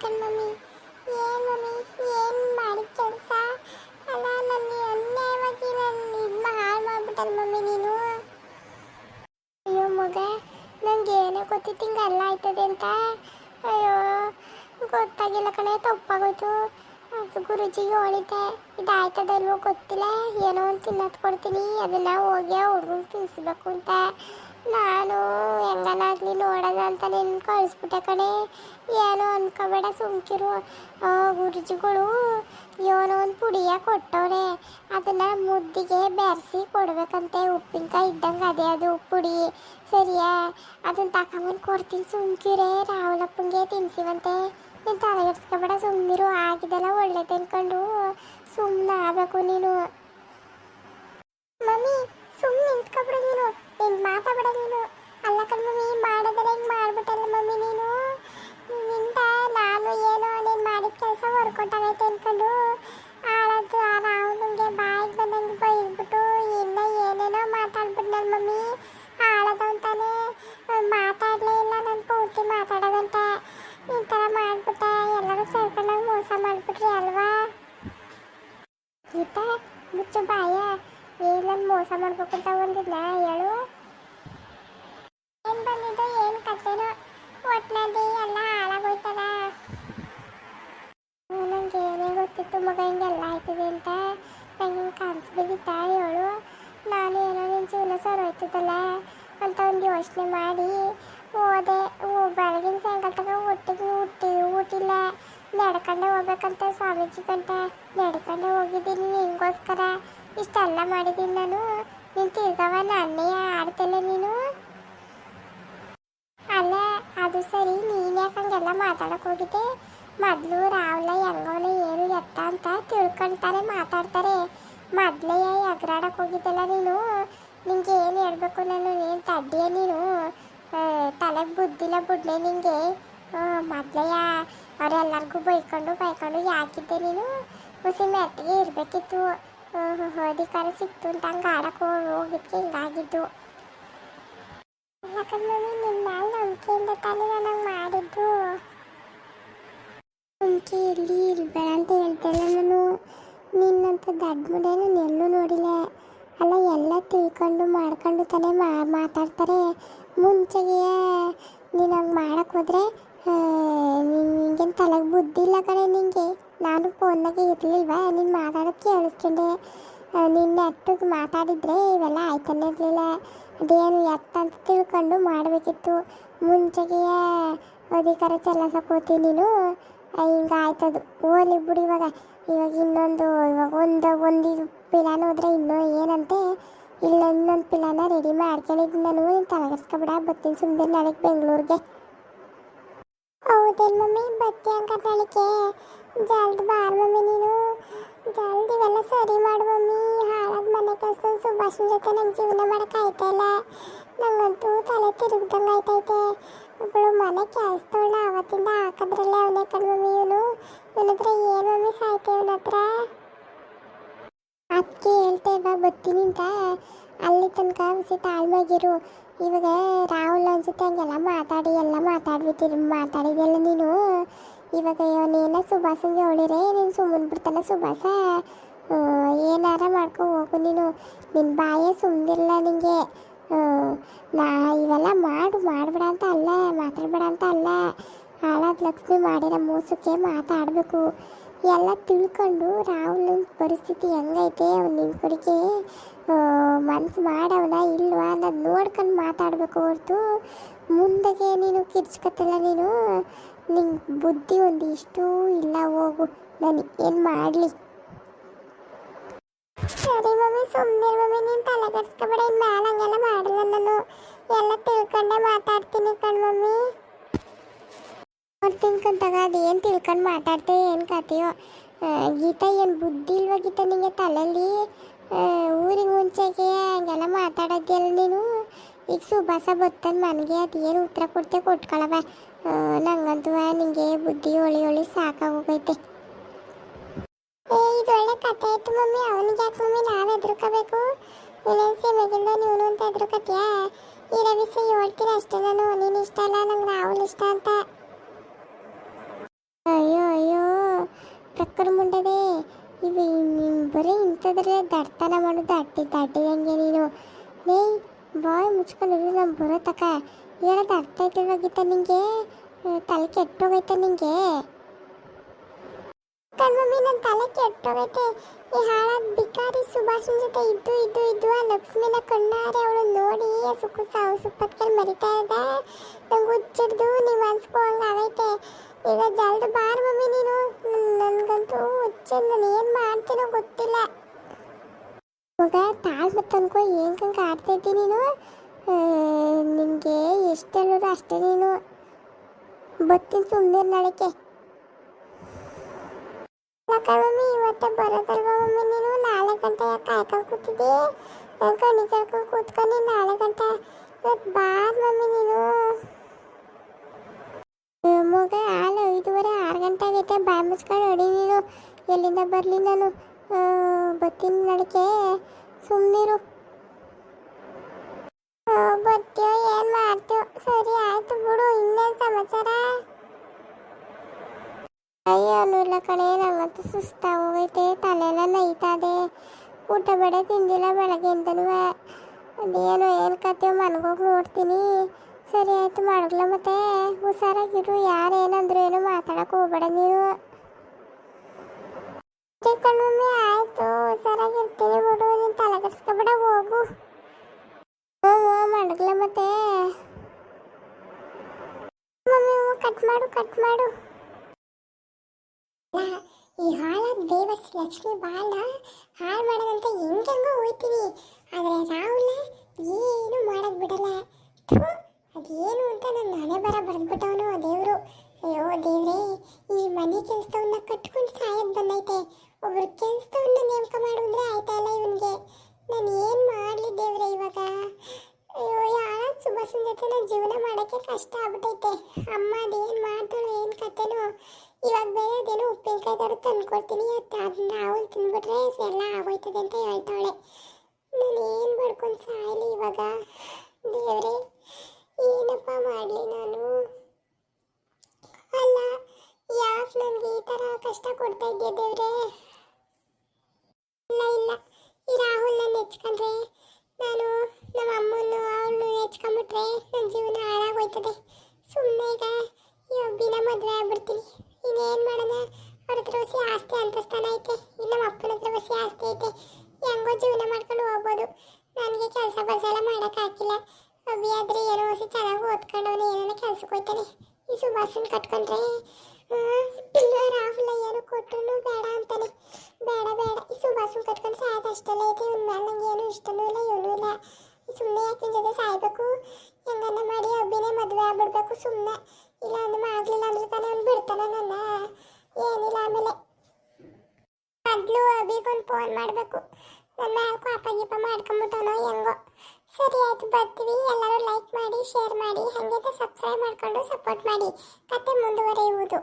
ಕಣ್ ಮಮ್ಮಿ. ಏನು ಮಮ್ಮಿ? ಏನು ಮಾಡಿದ ಕೆಲಸ? ಅಲ್ಲ ನನ್ನ ಅನ್ಯಾಯವಾಗಿ ನನ್ನ ಇದು ಹಾಳು ಮಾಡ್ಬಿಟ್ಟಲ್ ಮಮ್ಮಿ ನೀನು. ಅಯ್ಯೋ ಮಗ, ನಂಗೆ ಏನೋ ಗೊತ್ತಿತ್ತು ಹಿಂಗೆ ಅಲ್ಲ ಆಯ್ತದೆ ಅಂತ. ಅಯ್ಯೋ, ಗೊತ್ತಾಗಿಲ್ಲ ಕಣೆ, ತಪ್ಪಾಗೋಯ್ತು. ಗುರುಜಿಗೆ ಹೊಳಿತೆ. ಇದಾಯ್ತದಲ್ವೋ ಗೊತ್ತಿಲ್ಲ. ಏನೋ ಒಂದು ತಿನ್ನೋದು ಕೊಡ್ತೀನಿ. ಅದನ್ನ ಹೋಗಿ ಆ ಹುಡುಗಂಗೆ ತಿನ್ನಿಸ್ಬೇಕು ಅಂತ. ನಾನು ಹೆಂಗನಾಗ್ಲಿ ನೋಡೋಣ ಅಂತ ನಿನ್ನ ಕಳಿಸ್ಬಿಟ್ಟೆ ಕಣೆ. ಏನೋ ಅನ್ಕೋಬೇಡ ಸುಮ್ಕಿರು. ಗುರುಜಿಗಳು ಏನೋ ಒಂದು ಪುಡಿಯ ಕೊಟ್ಟವ್ರೆ. ಅದನ್ನ ಮುದ್ದಿಗೆ ಬೆರೆಸಿ ಕೊಡ್ಬೇಕಂತೆ. ಉಪ್ಪಿನಕಾಯಿ ಇದ್ದಂಗೆ ಅದೇ ಅದು ಪುಡಿ. ಸರಿಯಾ? ಅದನ್ನ ತಕೊಂಬಂದು ಕೊಡ್ತೀನಿ ಸುಮ್ಕಿರೆ. ರಾಹುಲಪ್ಪಂಗೆ ತಿನ್ಸಿವಂತೆ. ನೀನು ತಲೆಗೆಡ್ಸ್ಕೊಬೇಡ ಸುಮ್ಮನಿರು ಆಗಿದೆಲ್ಲ ಒಳ್ಳೆ ತಿನ್ಕೊಂಡು ಸುಮ್ಮನೆ ಆಗಬೇಕು ನೀನು. ಮಮ್ಮಿ ಸುಮ್ಮನೆ ನಿಂತ್ಕೊಬಿಡು ನೀನು. ನೀನು ಮಾತಾಡ ನೀನು. ಅಲ್ಲ ಕಣ್ ಮಮ್ಮಿ ಮಾಡಿದ್ರೆ ಹಿಂಗೆ ಮಮ್ಮಿ ನೀನು? ನಿಂತ ನಾನು ಏನೋ ನೀನು ಮಾಡಿದ ಕೆಲಸ ವರ್ಕೌಟ್ ಆಗೈತೆ ಅನ್ಕೊಂಡು ಆಳದ್ದು ಆ ನಿಮಗೆ ಬಾಯಿಗೆ ಬಂದಂಗೆ ಬೈದ್ಬಿಟ್ಟು ಇನ್ನ ಏನೇನೋ ಮಾತಾಡ್ಬಿಟ್ನಲ್ಲ ಮಮ್ಮಿ. ಆಳದು ಅಂತಾನೆ ಮಾತಾಡಲೇ ಇಲ್ಲ, ನಾನು ಪೂರ್ತಿ ಮಾತಾಡೋದಂತ. ಈ ಥರ ಮಾಡ್ಬಿಟ್ಟೆ. ಎಲ್ಲರೂ ಸೇರ್ಕೊಂಡಾಗ ಮೋಸ ಮಾಡಿಬಿಟ್ರಿ ಅಲ್ವಾ? ಗೀತಾ, ಮುಚ್ಚು ಬಾಯ. ಏನನ್ನ ಮೋಸ ಮಾಡ್ಬೇಕು ಅಂತ ಒಂದಿಲ್ಲ ಹೇಳು. ಏನ್ ಬಂದಿದ್ದು, ಏನ್ ಕಥೆನೋ ಒಟ್ನಲ್ಲಿ ಎಲ್ಲ ಹಾಳಾಗೋಯ್ತದ ನಂಗೆ ಏನೇ ಗೊತ್ತಿತ್ತು ಮಗ, ಹಿಂಗೆಲ್ಲ ಆಯ್ತದೆ ಅಂತ. ನಂಗೆ ಕನ್ಸು ಹೇಳು. ನಾನು ಏನೋ ನಿನ್ನ ಜೀವನ ಸರೋಯ್ತದಲ್ಲ ಅಂತ ಒಂದು ಯೋಚನೆ ಮಾಡಿ ಹೋದೆ. ಬೆಳಗಿನ ಸಾಯಂಕಾಲ ತನಕ ಒಟ್ಟಿಗೆ ಊಟಿ ಊಟಿಲ್ಲ ನಡ್ಕೊಂಡೆ ಹೋಗ್ಬೇಕಂತ ಸ್ವಾಮೀಜಿ ಗಂಟ ನಡ್ಕೊಂಡೆ ಹೋಗಿದ್ದೀನಿ ನಿನಗೋಸ್ಕರ. ಇಷ್ಟೆಲ್ಲ ಮಾಡಿದ್ದೀನಿ ನಾನು. ನೀನು ತಿರ್ಗವ ನನ್ನೇ ಆಡ್ತಲ್ಲ ನೀನು? ಅಲ್ಲ, ಅದು ಸರಿ, ನೀನು ಯಾಕೆ ಹಂಗೆಲ್ಲ ಮಾತಾಡಕ್ ಹೋಗಿದ್ದೆ? ಮೊದಲು ರಾವ್ಲ ಹೆಂಗವನ ಏನು ಎತ್ತ ಅಂತ ತಿಳ್ಕೊಂತಾರೆ ಮಾತಾಡ್ತಾರೆ. ಮೊದಲೇ ಎಗರಾಡಕ್ ಹೋಗಿದ್ದಲ್ಲ ನೀನು. ನಿಂಗೆ ಏನು ಹೇಳ್ಬೇಕು ನಾನು? ಏನು ತಡ್ಡಿಯ ನೀನು. ತಲೆಗೆ ಬುದ್ಧಿಲ್ಲ ಬಿಡ್ಲೆ ನಿಂಗೆ. ಮೊದಲೇ ಅವರೆಲ್ಲರಿಗೂ ಬೈಕೊಂಡು ಬೈಕೊಂಡು ಯಾಕಿದ್ದೆ ನೀನು? ಹುಸಿ ಮೆತ್ತಿಗೆ ಇರಬೇಕಿತ್ತು. ಅಧಿಕಾರ ಸಿಕ್ತು ಅಂತ ಹಂಗೆ ಆಡಕ್ಕೆ ಹೋಗಿದ್ಕೆ ಹಿಂಗಾಗಿದ್ದು ಯಾಕಂದ್ರೆ ನಿನ್ನ ಮೇಲೆ ನಂಬಿಕೆಯಿಂದ ತಾನೇ ನನಗೆ ಮಾಡಿದ್ದು. ನಂಬಿಕೆ ಇರಲಿ, ಇರಬೇಡ ಅಂತ ಹೇಳ್ತೇನೆ ನಾನು. ನಿನ್ನಂತ ದಡ್ಡ ಮುಡೆ ನಾನು ಎಲ್ಲೂ ನೋಡಿಲ್ಲ. ಅಲ್ಲ, ಎಲ್ಲ ತಿಳ್ಕೊಂಡು ಮಾಡ್ಕೊಂಡು ತಾನೇ ಮಾ, ಮಾತಾಡ್ತಾರೆ. ಮುಂಚೆಗೆ ನೀನು ಹಂಗೆ ಮಾಡಕ್ಕೆ ಹೋದ್ರೆ ನಿಂಗೇನು ತಲೆಗೆ ಬುದ್ಧಿ ಇಲ್ಲ ಕಣೆ ನಿಂಗೆ. ನಾನು ಫೋನ್ನಾಗೆ ಇರಲಿಲ್ವಾ? ನೀನು ಮಾತಾಡೋದು ಕೇಳಿಸ್ಕೊಂಡೆ. ನಿನ್ನ ಅಟ್ಟಿಗೆ ಮಾತಾಡಿದ್ರೆ ಇವೆಲ್ಲ ಆಯ್ತಾನೆ ಇರಲಿಲ್ಲ. ಅದೇನು ಎತ್ತ ಅಂತ ತಿಳ್ಕೊಂಡು ಮಾಡಬೇಕಿತ್ತು. ಮುಂಚೆಗೆ ಅಧಿಕಾರ ಚಲಾಯಿಸೋಕೋತಿ ನೀನು. ಹಿಂಗೆ ಆಯ್ತದು ಓಲಿ ಬಿಡು ಇವಾಗ. ಇವಾಗ ಇನ್ನೊಂದು, ಇವಾಗ ಒಂದು ಒಂದು ಪಿಲಾನು ಹೋದ್ರೆ ಇನ್ನೂ ಏನಂತೆ? ಇಲ್ಲ, ಇನ್ನೊಂದು ಪಿಲಾನ ರೆಡಿ ಮಾಡ್ಕೊಂಡಿದ್ದು ನಾನು. ನೀನು ತಲೆಗೆಡ್ಸ್ಕೊಬೇಡ ಬರ್ತೀನಿ ಸುಮ್ಮನೆ ನಾಳೆಗೆ ಬೆಂಗಳೂರಿಗೆ. ಹೌದೇನು ಮಮ್ಮಿ? ಅಂಕ ನಾಳಿಕೆ ಜಲ್ದಿ ಬಾರ್ ಮಮ್ಮಿ ನೀನು. ಜಲ್ದಿ ಇವೆಲ್ಲ ಸರಿ ಮಾಡು ಮಮ್ಮಿ. ಹಾಳಾದ ಮನೆ ಕೆಲಸ ಸುಭಾಷನ ಜೊತೆ ನಂಗೆ ಜೀವನ ಮಾಡಕ್ಕೆ ಆಯ್ತಾ ಇಲ್ಲ. ನಂಗಂತೂ ತಲೆ ತಿರುಗ್ದಂಗೆ ಆಯ್ತೈತೆ. ಒಬ್ಬಳು ಮನೆ ಕೆಲಸದವಳ ಅವತ್ತಿಂದ ಹಾಕಿದ್ರಲ್ಲೇ ಅವನೇ ಕಣ್ ಮಮ್ಮಿ ಇವನು. ಇವನ ಏನು ಮಮ್ಮಿ ಸಾಯ್ತೆ ಇವನ ಹತ್ರ? ಅದಕ್ಕೆ ಹೇಳ್ತಾ ಇವಾಗ ಬರ್ತೀನಿ ಅಂತ. ಅಲ್ಲಿ ತನಕ ಹುಸಿ ತಾಳ್ಮೆಗಿರು ಇವಾಗ ರಾಹುಲ್ ಅನ್ಸುತ್ತೆ ಹಂಗೆಲ್ಲ ಮಾತಾಡಿ ಎಲ್ಲ ಮಾತಾಡ್ಬಿಟ್ಟಿರು ಮಾತಾಡಿದೆಲ್ಲ ನೀನು? ಇವಾಗ ಇವನೇನ ಸುಭಾಷಂಗೆ ಹೊಳಿರೆ ನೀನು ಸುಮ್ಮನೆ ಬಿಡ್ತಾನೆ ಸುಭಾಷ? ಏನಾರ ಮಾಡ್ಕೊ ಹೋಗು ನೀನು. ನಿನ್ನ ಬಾಯೇ ಸುಮ್ಮನಿಲ್ಲ ನಿಂಗೆ. ಆ, ನಾ ಇವೆಲ್ಲ ಮಾಡು ಮಾಡಬೇಡ ಅಂತ ಅಲ್ಲ ಮಾತಾಡಬೇಡ ಅಂತ ಅಲ್ಲ. ಹಾಳಾದ ಲಕ್ಷ್ಮಿ ಮಾಡಿರೋ ಮೋಸಕ್ಕೆ ಮಾತಾಡಬೇಕು. ಎಲ್ಲ ತಿಳ್ಕೊಂಡು ರಾಹುಲ್ ಪರಿಸ್ಥಿತಿ ಹೆಂಗೈತೆ, ಅವ್ನು ನಿನ್ನ ಕಡೆಗೆ ಮನ್ಸು ಮಾಡವನ ಇಲ್ವಾ ಅನ್ನೋದು ನೋಡ್ಕೊಂಡು ಮಾತಾಡಬೇಕು ಹೊರತು. ಮುಂದಕ್ಕೆ ನೀನು ಕಿರ್ಚ್ಕತ್ತಲ್ಲ ನೀನು. ನಿಂಗೆ ಬುದ್ಧಿ ಒಂದು ಇಷ್ಟು ಇಲ್ಲ, ಹೋಗು. ನಾನು ಏನು ಮಾಡಲಿ? ಸರಿ ಮಮ್ಮಿ ಸುಮ್ಮನೆ ಮಮ್ಮಿ. ನೀನು ತಲೆ ಕೆಡಿಸ್ಕೊಬೇಡ. ಇನ್ನು ಹಂಗೆಲ್ಲ ಮಾಡಲ್ಲ ನಾನು. ಎಲ್ಲ ತಿಳ್ಕೊಂಡೆ ಮಾತಾಡ್ತೀನಿ ಕಣ್ ಮಮ್ಮಿ. ತಿಳ್ಕೊಂತಾಗ ಏನು ತಿಳ್ಕೊಂಡು ಮಾತಾಡ್ತೇ, ಏನು ಕತೆಯೋ. ಗೀತಾ ಏನು ಬುದ್ಧಿ ಇಲ್ವಾ ಗೀತಾ ನಿಂಗೆ ತಲೆಯಲ್ಲಿ ಊರಿಗೆ ಮುಂಚೆಗೆ ಹಂಗೆಲ್ಲ ಮಾತಾಡೋದಿಲ್ಲ ನೀನು? ಈಗ ಸುಭಾಸ ಬತ್ತಾನ ಮನೆಗೆ ಅದು ಏನು ಉತ್ತರ ಕೊಡ್ತೆ ಕೊಟ್ಕೊಳವ? ನಂಗಂತೂ ನಿಂಗೆ ಬುದ್ಧಿ ಹೊಳಿ ಹೊಳಿ ಸಾಕಾಗೋಗೈತೆ. ಏ, ಇದು ಒಳ್ಳೆ ಕತೆ ಆಯ್ತು ಮಮ್ಮಿ. ಅವನಿಗೆ ಯಾಕೆ ಮಮ್ಮಿ ನಾವು ಎದುರ್ಕೋಬೇಕು ನೀನೇನು ಸೀಮೆಗಿಂದ ನೀನು ಅಂತ ಎದುರ್ಕತ್ಯಾ ಈ ರವಿಸ ಹೇಳ್ತೀನಿ ಅಷ್ಟೇ ನಾನು. ನೀನು ಇಷ್ಟ ಅಲ್ಲ, ನಂಗೆ ರಾಹುಲ್ ಇಷ್ಟ ಅಂತ. ಮುಚ್ಕೊಂಡು ಮುಂಡದೆ ಇವು ನೀನು ಬರೀ ಇಂಥದ್ರಲ್ಲೇ ದಡ್ತನ ಮಾಡೋದು ಅಟ್ಟಿ ದಡ್ಡಿದಂಗೆ ನೀನು. ಲೇ, ಬಾಯ್ ಮುಚ್ಕೊಂಡು ನಾನು ಬರೋ ತಕ. ಹೇಳೋದು ಅರ್ಥ ಆಯ್ತಿಲ್ವಾಗಿತ್ತ ನಿಂಗೆ? ತಲೆ ಕೆಟ್ಟೋಗೈತೆ ನಿಂಗೆ. ಕಣ್ಮಮ್ಮಿ ನನ್ನ ತಲೆ ಕೆಟ್ಟೋಗೈತೆ. ಈ ಹಾಳಾದ ಬಿಕಾರಿ ಸುಭಾಷನ್ ಜೊತೆ ಇದ್ದು ಇದ್ದು ಇದ್ದು ಆ ಲಕ್ಷ್ಮಿನ ಕಣ್ಣಾರೆ ಅವಳು ನೋಡಿ ಸುಕ್ಕು ಸಾವು ಸುಪ್ಪತ್ಕಲ್ಲಿ ಮರಿತಾ ಇದ್ದ ನಂಗೆ ಹುಚ್ಚಿಡ್ದು, ನೀವು ಅನ್ಸ್ಕೋಂಗೆ ಆಗೈತೆ. ಈಗ ಜಲ್ದು ಬಾರ್ ಮಮ್ಮಿ ನೀನು. ನನಗಂತೂ ಹುಚ್ಚೆ ನಾನು ಏನು ಮಾಡ್ತೀನೋ ಗೊತ್ತಿಲ್ಲ. ಇವಾಗ ತಾಳ್ ಮತ್ತು ಅನ್ಕೋ, ಏನು ಕಂಕ ಆಡ್ತಾ ಇದ್ದೀನಿ ನೀನು? ನಿನಗೆ ಎಷ್ಟು ಹೇಳಿದ್ರು ಅಷ್ಟೇ ನೀನು. ಬತ್ತೀನಿ ಸುಮ್ಮನೆ ನಾಳೆಗೆ. ಮಮ್ಮಿ, ಇವತ್ತೇ ಬರೋದಲ್ವಾ ಮಮ್ಮಿ ನೀನು? ನಾಳೆ ಗಂಟೆ ಕಾಯ್ಕೊಂಡು ಕೂತಿದ್ದೆ? ಕಣಿ ಕೇಳ್ಕೊಂಡು ಕೂತ್ಕೊಂಡು ನಾಳೆ ಗಂಟೆ. ಇವತ್ತು ಬಾ ಮಮ್ಮಿ ನೀನು. ಮಗ ಹಾಲು ಐದುವರೆ ಆರು ಗಂಟೆ ಆಗೈತೆ. ಬಾಯಿ ಮುಚ್ಕೊಂಡು ಹೊಡಿ ನೀನು. ಎಲ್ಲಿಂದ ಬರಲಿ ನಾನು? ಬತ್ತೀನಿ ನಡಕ್ಕೆ ಸುಮ್ಮನಿರು ಬರ್ತೀಯೋ, ಏನು ಮಾಡ್ತೀಯೋ? ಸರಿ, ಆಯ್ತು ಬಿಡು. ಇನ್ನೇನು ಸಮಾಚಾರ? ಅಯ್ಯೋ, ಅನ್ನಿಲ್ಲ ಕಣೆ, ನಂಗಂತೂ ಸುಸ್ತಾಗೋಗೈತೆ. ತಲೆಲ್ಲ ನೈತಾದೆ ಊಟ ಬೇಡ, ತಿಂದಿಲ್ಲ, ಬೆಳಗ್ಗೆಯಿಂದನೂ. ಅದೇನೋ, ಏನು ಕತೆಯೋ ಮನ್ಗೋಗಿ ನೋಡ್ತೀನಿ. ಸರಿ ಆಯ್ತು ಮಾಡಲ್ಲ ಮತ್ತೆ. ಹುಷಾರಾಗಿರು ಯಾರು ಏನಂದ್ರು ಏನು ಮಾತಾಡಕ್ಕೆ ಹೋಗ್ಬೇಡ ನೀವು. ಮಮ್ಮಿ, ಆಯ್ತು. ಹುಷಾರಾಗಿರ್ತೀನಿ ಬಿಡು, ನೀನು ತಲೆ ಕೆಡ್ಸ್ಕೊಬೇಡ, ಹೋಗು. ಹ್ಞೂ ಮತ್ತೆ. ಮಮ್ಮಿ ಕಟ್ ಮಾಡು ಕಟ್ ಮಾಡು. ಈ ಹಾಳಾದ ದೇವಸ್ ಲಕ್ಷ್ಮಿ ಬಾಳ ಹಾಳು ಮಾಡೋದಂತ ಹೆಂಗೆಂಗೋ ಹೋಯ್ತೀನಿ ಆದರೆ ರಾಹುಲ್ ಏನು ಮಾಡಕ್ ಬಿಡಲ್ಲ. ಅದೇನು ಅಂತ ನನ್ನ ಹಣೆ ಬರ ಬರೆದ್ಬಿಟ್ಟವನು ಆ ದೇವರು. ಅಯ್ಯೋ ದೇವರೇ, ಈ ಮನೆ ಕೆಲಸವನ್ನ ಕಟ್ಕೊಂಡು ಸಾಯದ್ ಬಂದೈತೆ. ಒಬ್ರು ಕೆಲಸವನ್ನ ನೇಮಕ ಮಾಡಿದ್ರೆ ಇಲ್ಲ ಇವನಿಗೆ? ನಾನು ಏನು ಮಾಡಲಿ ದೇವ್ರೆ ಇವಾಗ? ಅಯ್ಯೋ, ಯಾರ ಸುಭಾಷನ್ ಜೊತೆ ನಾನು ಜೀವನ ಮಾಡೋಕ್ಕೆ ಕಷ್ಟ ಆಗ್ಬಿಟ್ಟೈತೆ. ಅಮ್ಮ ಅದೇನು ಮಾಡ್ತಾಳೋ ಏನು ಕತೆನೋ. ಇವಾಗ ಬೇರೆ ಅದೇನೋ ಉಪ್ಪಿನಕಾಯಿ ತರ ತಂದ್ಕೊಡ್ತೀನಿ. ಅದನ್ನ ಅವಳು ತಿಂದ್ಬಿಟ್ರೆ ಎಲ್ಲ ಆಗೋಯ್ತದೆ ಅಂತ ಹೇಳ್ತಾಳೆ. ನಾನು ಏನು ಮಾಡ್ಕೊಂಡು ಸಾಯಲಿ ಇವಾಗ? ದೇವ್ರೆ. ಏನಪ್ಪ ಮಾಡಲಿ ನಾನು? ಅಲ್ಲ ಯಾಕೆ ನನಗೆ ಈ ಥರ ಕಷ್ಟ ಕೊಡ್ತಾ ಇದ್ದೆ ದೇವ್ರೆ? ಇಲ್ಲ ಇಲ್ಲ. ಈ ರಾಹುಲ್ ನನ್ನ ಹೆಚ್ಕೊಂಡ್ರೆ ನಾನು ನಮ್ಮ ಅಮ್ಮನ್ನು ಅವಳನ್ನು ನೆಚ್ಕೊಂಬಿಟ್ರೆ ನನ್ನ ಜೀವನ ಹಾಳಾಗೋಯ್ತದೆ. ಸುಮ್ಮನೆ ಈಗ ಈ ಒಬ್ಬಿನ ಮದುವೆ ಆಗ್ಬಿಡ್ತೀನಿ. ಇನ್ನೇನು ಮಾಡೋಣ? ಅವ್ರ ಹತ್ರ ಹೊಸಿ ಆಸ್ತಿ ಅಂತಸ್ತಾನ ಐತೆ. ಇಲ್ಲ ನಮ್ಮ ಅಪ್ಪನ ಹತ್ರ ಹೊಸಿ ಆಸ್ತಿ ಐತೆ. ಹೆಂಗೋ ಜೀವನ ಮಾಡ್ಕೊಂಡು ಹೋಗ್ಬೋದು. ನನಗೆ ಕೆಲಸ ಬಸ ಎಲ್ಲ ಮಾಡೋಕ್ಕಾಗಿಲ್ಲ ಅಬ್ಬಿ ಆದ್ರೆ ಏನೋ ಹೊಸ ಚೆನ್ನಾಗಿ ಓದ್ಕೊಂಡವನು ಏನೇನೋ ಕೆಲ್ಸಕ್ಕೆ ಹೋಗ್ತಾನೆ ಈ ಸುಭಾಷನ್ ಕಟ್ಕೊಂಡ್ರೆ ರಾಹುಲ ಏನು ಕೊಟ್ಟರು ಬೇಡ ಅಂತಾನೆ. ಬೇಡ ಬೇಡ. ಈ ಸುಭಾಷನ್ ಕಟ್ಕೊಂಡು ಸಾಯ್ದು ಅಷ್ಟೆಲ್ಲ ಐತೆ. ಇವ್ನ ಮೇಲೆ ನಂಗೆ ಏನು ಇಷ್ಟನೂ ಇಲ್ಲ ಇವನು ಇಲ್ಲ. ಸುಮ್ಮನೆ ಯಾಕೆ ಜೊತೆ ಸಾಯ್ಬೇಕು? ಹೆಂಗನ್ನ ಮಾಡಿ ಅಬ್ಬಿನೇ ಮದುವೆ ಆಗ್ಬಿಡ್ಬೇಕು ಸುಮ್ಮನೆ ಇಲ್ಲ, ಅಂದ್ರೆ ಆಗ್ಲಿಲ್ಲ ಅಂದ್ರೆ ತಾನೇ ಅವ್ನು ಬಿಡ್ತಾನ ನನ್ನ. ಏನಿಲ್ಲ ಆಮೇಲೆ. ಮೊದಲು ಅಬಿಗೊಂದು ಫೋನ್ ಮಾಡಬೇಕು. ನನ್ನ ಪಾಪ ಗೀಪ ಮಾಡ್ಕೊಂಬಿಟ್ಟವನೋ ಹೆಂಗೋ. ಸರಿ ಆಯ್ತು, ಬರ್ತೀವಿ. ಎಲ್ಲರೂ ಲೈಕ್ ಮಾಡಿ ಶೇರ್ ಮಾಡಿ ಹಾಗೆ ಸಬ್ಸ್ಕ್ರೈಬ್ ಮಾಡ್ಕೊಂಡು ಸಪೋರ್ಟ್ ಮಾಡಿ. ಕತೆ ಮುಂದುವರಿಯುವುದು.